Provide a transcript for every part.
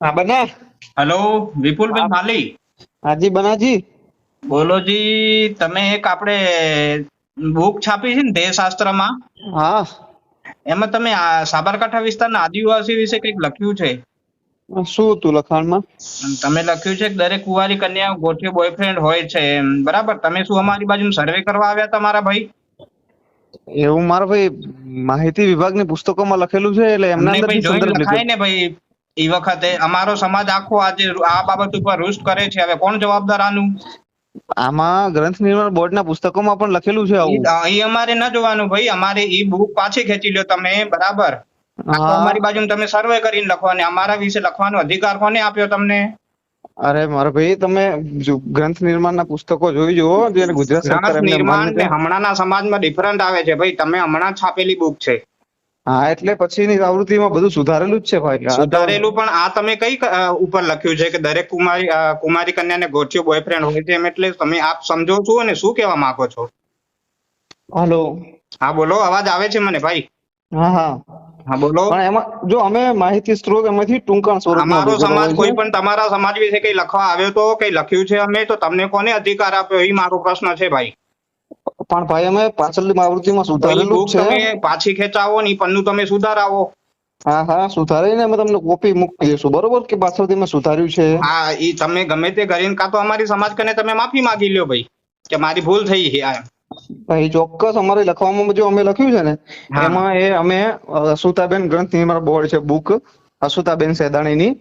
હા બના? હેલો વિપુલભાઈ માલી. હાજી બનાજી. બોલો જી તમે એક આપણે બુક છાપી છે ને દેહશાસ્ત્રમાં? હા. એમાં તમે સાબરકાંઠા વિસ્તારના આદિવાસી વિશે કંઈક લખ્યું છે? શું હતું લખાણમાં? તમે લખ્યું છે કે દરેક કુંવારી કન્યા ગોઠિયો બોયફ્રેન્ડ હોય છે. બરાબર તમે શું અમારી બાજુ સર્વે કરવા આવ્યા તમારા ભાઈ? એવું મારા ભાઈ માહિતી વિભાગની પુસ્તકોમાં લખેલું છે એટલે એમના સંદર્ભ લખાય ને ભાઈ. એ વખતે અમારો સમાજ આખો આજે આ બાબત ઉપર રુષ્ટ કરે છે. હવે કોણ જવાબદાર આનું આમાં ગ્રંથ નિર્માણ બોર્ડના પુસ્તકોમાં પણ લખેલું છે આવું. ઈ અમારે ન જોવાનું ભાઈ. અમારે ઈ બુક પાછી ખેંચી લ્યો તમે બરાબર? અમારી બાજુ તમે સર્વે કરીને લખવાની અમારા વિશે લખવાનો અધિકાર કોને આપ્યો તમને? અરે મારા ભાઈ તમે ગ્રંથ નિર્માણના પુસ્તકો જોઈ જુઓ જે ગુજરાત સરકાર નિર્માણ ને હમણાંના સમાજમાં ડિફરન્ટ આવે છે. ભાઈ તમે હમણાં છાપેલી બુક છે. હા એટલે પછીની આવૃત્તિમાં બધું સુધારેલું જ છે ભાઈ સુધારેલું પણ આ તમે કઈ ઉપર લખ્યું છે કે દરેક કુમારી કુમારી કન્યાને ગોઠિયો બોયફ્રેન્ડ હોય છે એમ એટલે તમે આપ સમજો છો અને શું કહેવા માંગો છો? હાલો. હા બોલો અવાજ આવે છે મને ભાઈ? હા હા. હા બોલો. પણ એમાં જો અમે માહિતી સ્ત્રોત એમાંથી ટૂંકણ સ્વરૂપમાં અમારો સમાજ કોઈ પણ તમારા સમાજ વિશે કઈ લખવા આવ્યો તો કઈ લખ્યું છે અમે તો તમને કોને અધિકાર આપ્યો? એ મારો પ્રશ્ન છે ભાઈ. પણ ભાઈ અમે પાછળની આવૃત્તિમાં સુધારેલું છે. પાછી ખેંચાવો ને પન્નું તમે સુધારાવો. હા હા સુધારીને અમે તમને કોપી મૂકી દઈશું. બરોબર કે પાછળથી મેં સુધાર્યું છે? હા એ તમે ગમે તે કરીને કાં તો અમારી સમાજ કને તમે માફી માંગી લ્યો ભાઈ કે મારી ભૂલ થઈ છે આ. ભાઈ ચોક્કસ અમારે લખવામાં જો અમે લખ્યું છે ને એમાં એ અમે અસુતાબેન ગ્રંથ અમારા બોર્ડ છે બુક અસુતાબેન સેદાણીની.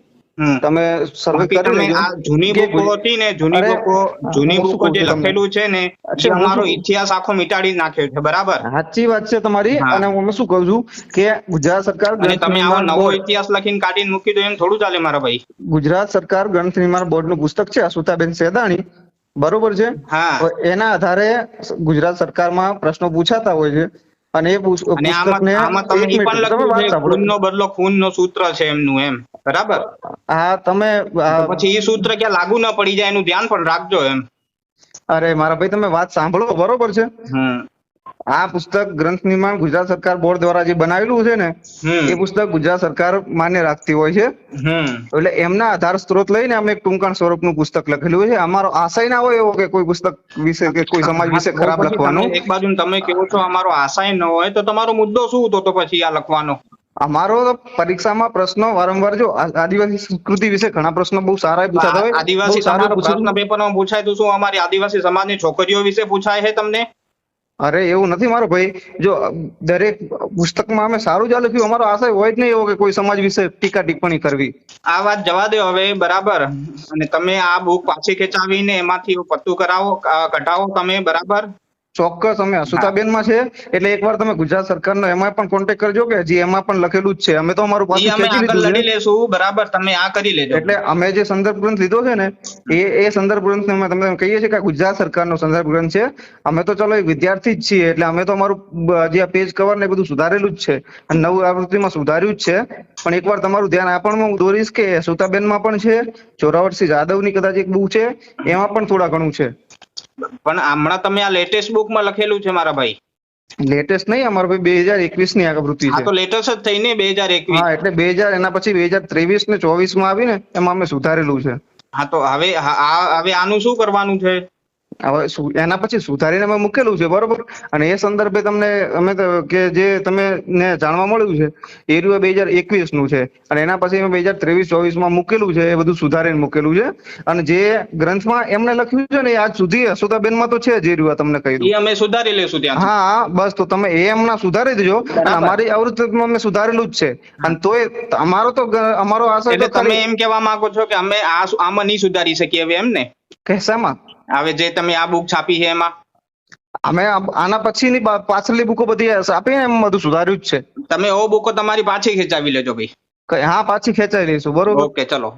તમે સર્વે કરી આ જૂની બુકો હતી ને જૂની બુકો જૂની બુકો જે લખેલું છે ને એ અમારો ઇતિહાસ આખો મિટાડી નાખ્યો છે બરાબર? સાચી વાત છે તમારી અને હું શું કહું છું કે ગુજરાત સરકાર અને તમે આવો નવો ઇતિહાસ લખીને કાઢીને મૂકી દો એમ થોડું ચાલે મારા ભાઈ. ગુજરાત સરકાર ગ્રંથ નિર્માણ બોર્ડનું પુસ્તક છે અસુતાબેન સેદાણી બરોબર છે? હા. એના આધારે ગુજરાત સરકારમાં પ્રશ્નો પૂછાતા હોય છે. અને એ પુસ- અને આમાં પુસ્તકને આમાં તમે મિનિટ, પણ લખ્યું છે ખૂનનો બદલો ખૂનનો સૂત્ર છે એમનું એમ. બરાબર? હા તમે પછી એ સૂત્ર ક્યાં લાગુ ન પડી જાય એનું ધ્યાન પણ રાખજો એમ. અરે મારા ભાઈ તમે વાત સાંભળો બરોબર છે? હમ. આ પુસ્તક ગ્રંથ નિર્માણ ગુજરાત સરકાર બોર્ડ દ્વારા જે બનાવેલું છે ને એ પુસ્તક ગુજરાત સરકાર માન્ય રાખતી હોય છે. એટલે એમના આધાર સ્ત્રોત લઈને અમે એક ટૂંકાણ સ્વરૂપનું પુસ્તક લખેલું છે. અમારો આશય ના હોય એવો કે કોઈ પુસ્તક વિશે કે કોઈ સમાજ વિશે ખરાબ લખવાનું. એક બાજુ તમે કહો છો અમારો આશય ન હોય તો તમારો મુદ્દો શું હતો તો પછી આ લખવાનો? અમારો પરીક્ષામાં પ્રશ્નો વારંવાર જો આદિવાસી સંસ્કૃતિ વિશે ઘણા પ્રશ્નો બહુ સારા પૂછાતા હોય. આદિવાસી. પ્રશ્ન પેપરમાં પૂછાય તો શું અમારી આદિવાસી સમાજની છોકરીઓ વિશે પૂછાય છે તમને? અરે એવું નથી મારો ભાઈ. જો, દરેક પુસ્તકમાં અમે સારું જ લખ્યું અમારો આશય હોય જ નહીં એવો કે કોઈ સમાજ વિશે ટીકા ટિપ્પણી કરવી. આ વાત જવા દો હવે, બરાબર. અને તમે આ બુક પાછી ખેંચાવીને એમાંથી પત્તું કરાવો કઢાવો તમે, બરાબર? ચોક્કસ અમે અસુતાબેનમાં છે. એટલે એકવાર તમે ગુજરાત સરકારનો એમાં પણ કોન્ટેક્ટ કરજો કે હજી એમાં પણ લખેલું જ છે. અમે તો અમારું પાછું ખેંચી લીધું લડી લેશું. બરાબર તમે આ કરી લેજો. એટલે અમે જે સંદર્ભ ગ્રંથ લીધો છે ને એ એ સંદર્ભ ગ્રંથ અમે તમને કહીએ છીએ કે ગુજરાત સરકારનો સંદર્ભ ગ્રંથ છે. અમે તો ચલો એક વિદ્યાર્થી જ છીએ એટલે અમે તો અમારું જે આ પેજ કવર ને એ બધું સુધારેલું જ છે. અને નવું આવૃત્તિમાં સુધાર્યું જ છે. પણ એકવાર તમારું ધ્યાન આ પણ હું દોરીશ કે સુતાબેનમાં પણ છે જોરાવરસિંહ જાદવની કદાચ એક બુક છે એમાં પણ થોડા ઘણું છે. પણ હમણાં તમે આ લેટેસ્ટ બુકમાં લખેલું છે મારા ભાઈ. લેટેસ્ટ નહીં અમારો ભાઈ બે હજાર એકવીસની આ છે તો લેટેસ્ટ જ થઈને બે હજાર એકવીસ? હા એટલે બે હજાર એના પછી બે હજાર ત્રેવીસ ને ચોવીસમાં આવીને એમાં અમે સુધારેલું છે. હા તો હવે આ હવે આનું શું કરવાનું છે? હવે એના પછી સુધારીને અમે મૂકેલું છે બરોબર? અને એ સંદર્ભે તમને અમે કે જે તમે ને જાણવા મળ્યું છે એ રહ્યું બે હજાર એકવીસનું છે. અને એના પછી અમે બે હજાર ત્રેવીસ ચોવીસમાં મૂકેલું છે એ બધું સુધારીને મૂકેલું છે. અને જે ગ્રંથમાં એમને લખ્યું છે ને આજ સુધી અસુતાબેનમાં તો છે જે રહ્યું તમને કહી દઉં. અમે સુધારી લેશું ત્યાં હા બસ તો તમે એ એમના સુધારી દેજો. અને અમારી આવૃત્તિમાં અમે સુધારેલું જ છે. અને તોય અમારો તો અમારો આશા તમે એમ કહેવા માંગો છો કે અમે આ આમાં નહીં સુધારી શકીએ એમ ને કે શામાં? હવે જે તમે આ બુક છાપી છે એમાં? અમે આના પછીની પાછલી પાછળની બુકો બધી આપી ને એમ બધું સુધાર્યું જ છે. તમે ઓ બુકો તમારી પાછી ખેંચાવી લેજો ભાઈ. હા પાછી ખેંચાઈ લઈશું. બરોબર? ઓકે ચલો.